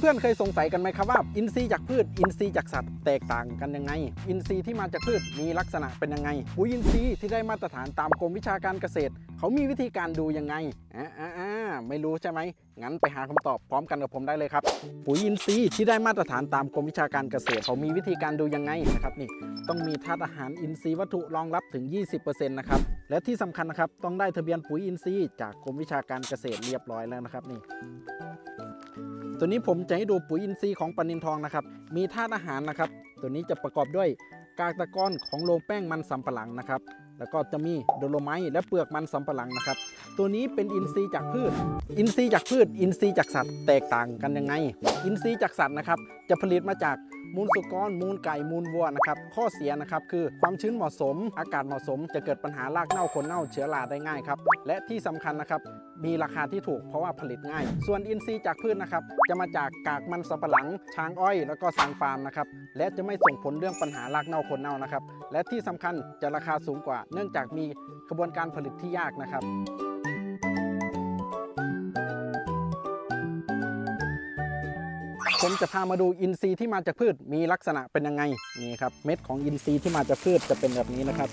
เพื่อนๆเคยสงสัยกันไหมครับว่า อินทรีย์จากพืช อินทรีย์จากสัตว์แตกต่างกันยังไง อินทรีย์ที่มาจากพืชมีลักษณะเป็นยังไงปุ๋ยอินทรีย์ที่ได้มาตรฐานตามกรมวิชาการเกษตร เขามีวิธีการดูยังไงอ่าอ่าอ่าไม่รู้ใช่ไหมงั้นไปหาคำตอบพร้อมกันกับผมได้เลยครับ ปุ๋ยอินทรีย์ที่ได้มาตรฐานตามกรมวิชาการเกษตร เขามีวิธีการดูยังไงนะครับนี่ต้องมีธาตุอาหารอินทรีย์วัตถุรองรับถึง 20%นะครับและที่สำคัญนะครับต้องได้ทะเบียนปุ๋ยอินทรีย์จากกรมวิชาการเกษตรเรียบร้อยแล้วนะครับนี่ ตัวนี้ผมจะให้ดูปุ๋ยอินทรีย์ของปานินทองนะครับ มีธาตุอาหารนะครับ ตัวนี้จะประกอบด้วยกากตะกอนของโรงแป้งมันสำปะหลังนะครับ แล้วก็จะมีโดโลไมต์และเปลือกมันสำปะหลังนะครับ ตัวนี้เป็นอินทรีย์จากพืช อินทรีย์จากพืช อินทรีย์จากสัตว์แตกต่างกันยังไง อินทรีย์จากสัตว์นะครับ จะผลิตมาจาก มูลสุกร มูลไก่ มูลวัวนะครับ ข้อเสียนะครับคือความชื้นเหมาะสม อากาศเหมาะสม จะเกิดปัญหารากเน่าคนเน่าเชื้อราได้ง่ายครับ และที่สำคัญนะครับ มีราคาที่ถูกเพราะว่าผลิตง่าย ส่วนอินทรีย์จากพืชนะครับ จะมาจากกากมันสำปะหลัง ช้างอ้อย แล้วก็สางปาล์มนะครับ และจะไม่ส่งผลเรื่องปัญหารากเน่าคนเน่านะครับ และที่สำคัญจะราคาสูงกว่า เนื่องจากมีกระบวนการผลิตที่ยากนะครับ ผมจะพามาดูอินทรีย์ที่มาจากพืชมีลักษณะเป็นยังไงนี่ครับเม็ดของอินทรีย์ที่มาจากพืชจะเป็นแบบนี้นะครับ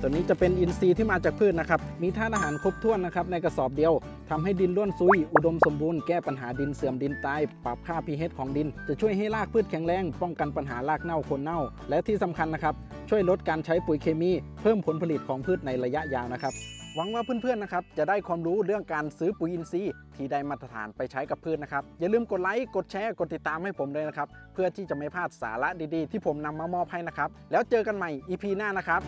ตัวนี้จะเป็นอินทรีย์ที่มาจากพืชนะครับ มีธาตุอาหารครบถ้วนนะครับในกระสอบเดียวทำให้ดินร่วนซุย อุดมสมบูรณ์แก้ปัญหาดินเสื่อมดินตาย ปรับค่า pH ของดิน จะช่วยให้รากพืชแข็งแรง ป้องกันปัญหารากเน่าคนเน่า และที่สำคัญนะครับ ช่วยลดการใช้ปุ๋ยเคมี เพิ่มผลผลิตของพืชในระยะยาวนะครับ หวังว่าเพื่อนๆนะครับจะได้ความรู้เรื่องการซื้อปุ๋ยอินทรีย์ที่ได้มาตรฐานไปใช้กับพืชนะครับ อย่าลืมกดไลค์กดแชร์กดติดตามให้ผมด้วยนะครับ เพื่อที่จะไม่พลาดสาระดีๆ ที่ผมนำมามอบให้นะครับแล้วเจอกันใหม่ EP หน้านะครับ